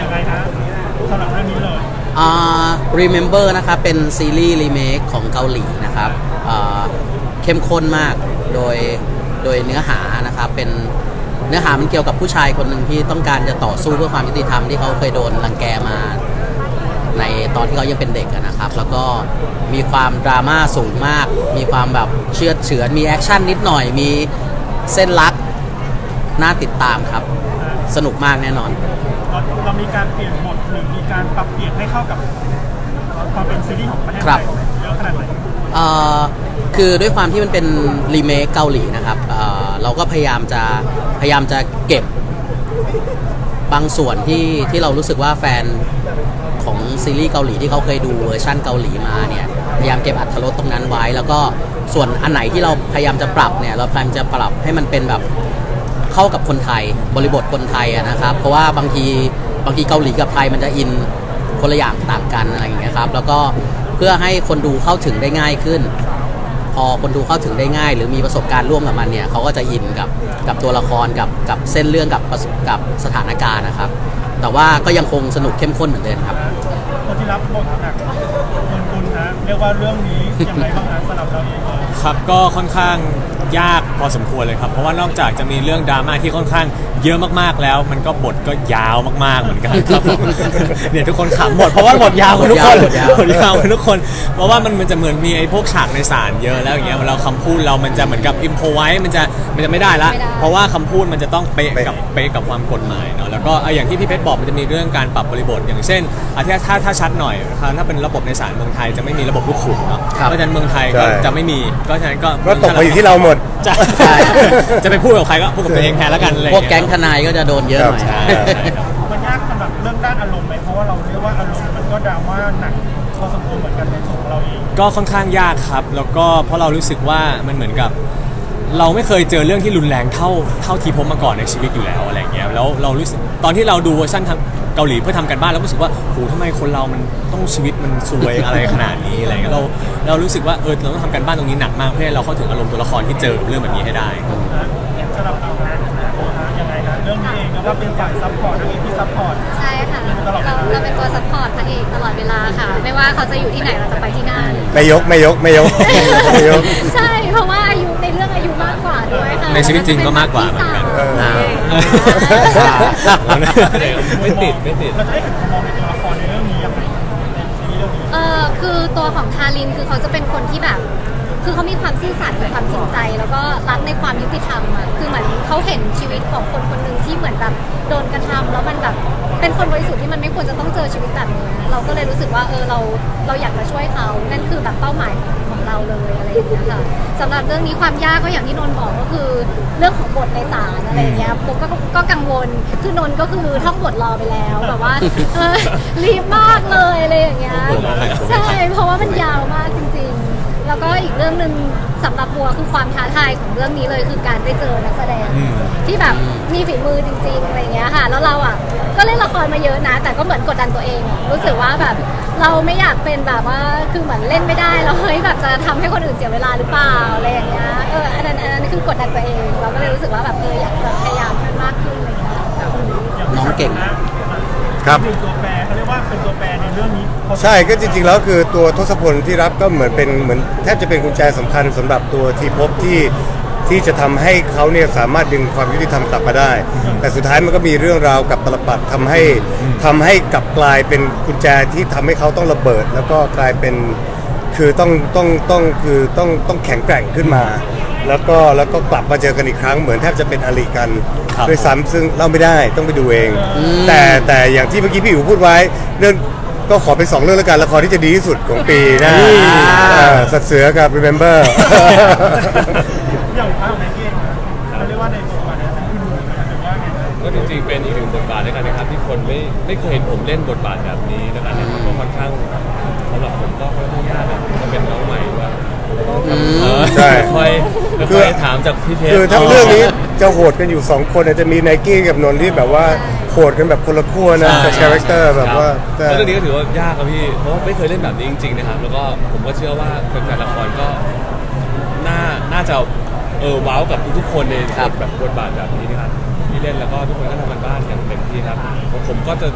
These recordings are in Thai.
ยังไงนะสำหรับเรื่องนี้เลยอ่า Remember นะครับ เป็นซีรีส์รีเมคของเกาหลีนะครับอ่าเข้มข้นมากโดยโดยเนื้อหานะครับเป็นเนื้อหามันเกี่ยวกับผู้ชายคนหนึ่งที่ต้องการจะต่อสู้เพื่อความยุติธรรมที่เขาเคยโดนรังแกมาในตอนที่เขายังเป็นเด็กอะนะครับ แล้วก็มีความดราม่าสูงมาก มีความแบบเชื่อดเฉือนมีแอคชั่นนิดหน่อย มีเส้นรักน่าติดตามครับ สนุกมากแน่นอน เราเรามีการเปลี่ยนบทหรือมีการปรับเปลี่ยนให้เข้ากับความเป็นซีรีส์ของประเทศครัไทบยเยอะขนาดไหนเอ่อคือด้วยความที่มันเป็นรีเมคเกาหลีนะครับเอ่อเราก็พยายามจะพยายามจะเก็บบางส่วนที่ที่เรารู้สึกว่าแฟนของซีรีส์เกาหลีที่เขาเคยดูเวอร์ชั่นเกาหลีมาเนี่ยพยายามเก็บอัตรสตรงนั้นไว้ แล้วก็ส่วนอันไหนที่เราพยายามจะปรับเนี่ยเราพยายามจะปรับให้มันเป็นแบบ เข้ากับคนไทยบริบทคนไทยอะนะครับ เพราะว่าบางทีบางทีเกาหลีกับไทยมันจะอินคนละอย่างต่างกันอะไรอย่างเงี้ยครับแล้วก็เพื่อให้คนดูเข้าถึงได้ง่ายขึ้น พอคนดูเข้าถึงได้ง่าย หรือมีประสบการณ์ร่วมกับมันเนี่ยเขาก็จะอินกับกับตัวละครกับกับเส้นเรื่องกับประสกับสถานการณ์นะครับ แต่ว่าก็ยังคงสนุกเข้มข้นเหมือนเดิมครับคนที่รับบทหนักคุณคุณนะเรียกว่าเรื่องนี้ยังไงบ้างนะสำหรับเราเองเลยครับก็ค่อนข้างยากพอสมควรเลยครับ เพราะว่านอกจากจะมีเรื่องดราม่าที่ค่อนข้างเยอะมากๆแล้ว มันก็บทก็ยาวมากๆเหมือนกันครับผมเนี่ยทุกคนขำหมดเพราะว่าบทยาวกว่าทุกคนบทยาวบทยาวกว่าทุกคน เพราะว่ามันมันจะเหมือนมีไอ้พวกฉากในศาลเยอะแล้วอย่างเงี้ยเวลาคำพูดเรามันจะเหมือนกับอิมโพไว้มันจะมันจะไม่ได้ละ ไม่ได้ เพราะว่าคำพูดมันจะต้องเป๊ะเป๊ะกับเป๊ะกับความกฎหมายเนาะแล้วก็เอาอย่างที่พี่เพชรบอกมันจะมีเรื่องการปรับบริบทอย่างเช่นอาถ้าถ้าถ้าชัดหน่อยถ้าถ้าเป็นระบบในศาลเมืองไทยจะไม่มีระบบลูกขุนเนาะครับเพราะฉะนั้นเมืองไทยก็ใช่ จะไม่มีก็ฉะนั้นก็ ก็ตกไปอยู่ที่เราหมดจะใช่ จะไปพูดกับใครก็พูดกับตัวเองแทนแล้วกันอะไรพวกอย่าแก๊งเยทนายก็จะโดนเยอะหน่อยใช่ใช่ครับมันยากสำหรับเรื่องด้านอารมณ์ไหมเพราะว่าเราเรียกว่าอารมณ์มันก็ดราม่าหนักพอสมควรเหมือนกันในส่วนของเราเอง ก็ค่อนข้างยากครับ แล้วก็เพราะเรารู้สึกว่ามันเหมือนกับ เราไม่เคยเจอเรื่องที่รุนแรงเท่าเท่าที่พบมาก่อนในชีวิตอยู่แล้วอะไรเงี้ยแล้วเรารู้สึกตอนที่เราดูเวอร์ชันทาง เกาหลีเพื่อทำกันบ้านเราก็รู้สึกว่าโหทำไมคนเรามันต้องชีวิตมันซวย อะไรขนาดนี้อะไรเงี้ยเราเรารู้สึกว่าเออเราต้องทำกันบ้านตรงนี้หนักมากเพื่อให้เราเข้าถึงอารมณ์ตัวละครที่เจอกับเรื่องแบบนี้ให้ได้นะสำหรับเรานะนะยังไงนะเรื่องนี้เองก็เป็นฝ่ายซัพพอร์ตนักเอกที่ซัพพอร์ต ใช่ค่ะตลอดเวเราลาเราเป็นตัวซัพพอร์ตพระเอกตลอดเวลาค่ะ ไม่ว่าเขาจะอยู่ที่ไหนเราจะไปที่นั่น ไม่ยกไม่ยกไม่ยกไม่ยก ในชีวิตจริงก็มากกว่าเหมือนกันเอออ่า ไม่ติดไม่ติด เราจะได้เห็นมุมมองในตัวละครในเรื่องนี้ยังไงในซีรีส์เรื่องนี้เออคือตัวของทารินคือเขาจะเป็นคนที่แบบ คือเขามีความซื่อสัตย์มีความจริงใจ แล้วก็รักในความยุติธรรมอะคือเหมือนเขาเห็นชีวิตของคนคนหนึ่งที่เหมือนแบบโดนกระทำแล้วมันแบบ เป็นคนบริสุทธิ์ที่มันไม่ควรจะต้องเจอชีวิตแบบนี้เราก็เลยรู้สึกว่าเออเราเราอยากจะช่วยเขานั่นคือแบบเป้าหมายของของเราเลยอะไรอย่างเงี้ยค่ะสำหรับเรื่องนี้ความยากก็อย่างที่นนท์บอกก็คือเรื่องของบทในศาลอะไรอย่างเงี้ยผมก็ก็กังวลคือนนท์ก็คือท่องบทรอไปแล้วแบบว่าเออรีบมากเลยอะไรอย่างเงี้ยใช่ เรื่องหนึ่งสำหรับบัวคือความท้าทายของเรื่องนี้เลยคือการได้เจอนักแสดง อืม ที่แบบมีฝีมือจริงๆอะไรเงี้ยค่ะ แล้วเราอะก็เล่นละครมาเยอะนะ แต่ก็เหมือนกดดันตัวเองอะรู้สึกว่าแบบเราไม่อยากเป็นแบบว่าคือเหมือนเล่นไม่ได้แล้วเฮ้ยแบบจะทำให้คนอื่นเสียเวลาหรือเปล่าอะไรอย่างเงี้ยเอออันนั้นอันนั้นคือกดดันตัวเอง เราก็เลยรู้สึกว่าแบบเอออยากจะพยายามมากขึ้นอะไรเงี้ย น้องเก่ง ครับ เป็นตัวแปรเขาเรียกว่าเป็นตัวแปรในเรื่องนี้ใช่ก็จริงๆแล้วคือตัวทศพลที่รับก็เหมือนเป็นเหมือนแทบจะเป็นกุญแจสำคัญสำหรับตัวทีพบที่ที่จะทำให้เขาเนี่ยสามารถดึงความยุติธรรมกลับมาได้ แต่สุดท้ายมันก็มีเรื่องราวกับตลปัดทำให้ทำให้กลับกลายเป็นกุญแจที่ทำให้เขาต้องระเบิด แล้วก็กลายเป็นคือต้องต้องต้องคือต้องต้องแข็งแกร่งขึ้นมา แล้วก็แล้วก็กลับมาเจอกันอีกครั้งเหมือนแทบจะเป็นอริกันครับด้วยซ้ำซึ่งเล่าไม่ได้ต้องไปดูเอง แต่แต่อย่างที่เมื่อกี้พี่อู๋พูดไว้เรื่องก็ขอเป็นสองเรื่องแล้วกันละครที่จะดีที่สุดของปีหนะอ่าสัตว์เสือกับ Remember อย่างภาพในเกมนะเขาเรียกว่าในบทบาทนั้นเป็นคุณหนูนะหรือว่าไงนะก็จริงๆ เป็นอีกหนึ่งบทบาทด้วยกันนะครับที่คนไม่ไม่เคยเห็นผมเล่นบทบาทแบบนี้แล้วกันนะครับก็ค่อนข้างสำหรับผมก็ค่อนข้างยากนะจะเป็นน้องใหม่ด้วยอืมใช่ ค่อยๆ ค่อยๆถามจากพี่เพชร คือทั้งเรื่องนี้จะโหดกันอยู่ 2 คนอาจจะมีไนกี้กับนนท์ที่แบบว่าโหดกันแบบคนละขั้วนะใช่ แต่คาแรคเตอร์แบบว่าคแต่รับแล้วเรื่องนี้ก็ถือว่ายากครับพี่ เพราะว่าไม่เคยเล่นแบบนี้จริงๆนะครับ แล้วก็ผมก็เชื่อว่าแฟนๆละครก็น่าน่าจะเออว้าวกับทุกๆคนในครับบทแบบบทบาทแบบนี้นะครับอเล่นแล้วก็ทุกคนก็ทำกันบ้านอย่างเต็มที่ครับผมผมก็จะ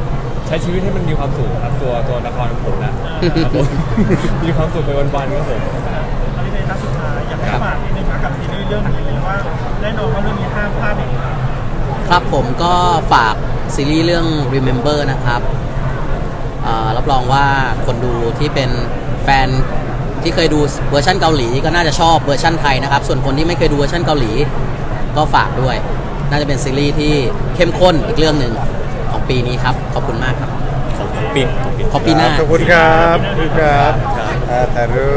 ใช้ชีวิตให้มันมีความสุขครับตัวตัวละครของผมนะครับผมมีความสุขไปวันๆครับผม นิดนึงนะกับซีรีส์เรื่องนี้เลยว่าแน่นอนว่าเรื่องนี้ห้ามพลาดเด็ดขาดครับผมก็ฝากซีรีส์เรื่อง Remember นะครับเอ่อรับรองว่าคนดูที่เป็นแฟนที่เคยดูเวอร์ชันเกาหลีก็น่าจะชอบเวอร์ชันไทยนะครับ ส่วนคนที่ไม่เคยดูเวอร์ชันเกาหลี ก็ฝากด้วย น่าจะเป็นซีรีส์ที่เข้มข้นอีกเรื่องหนึ่งของปีนี้ครับ ขอบคุณมากครับ ของปีของปีขอปีหน้า ขอบคุณครับ ขอบคุณครับอ่าถ่ายรูป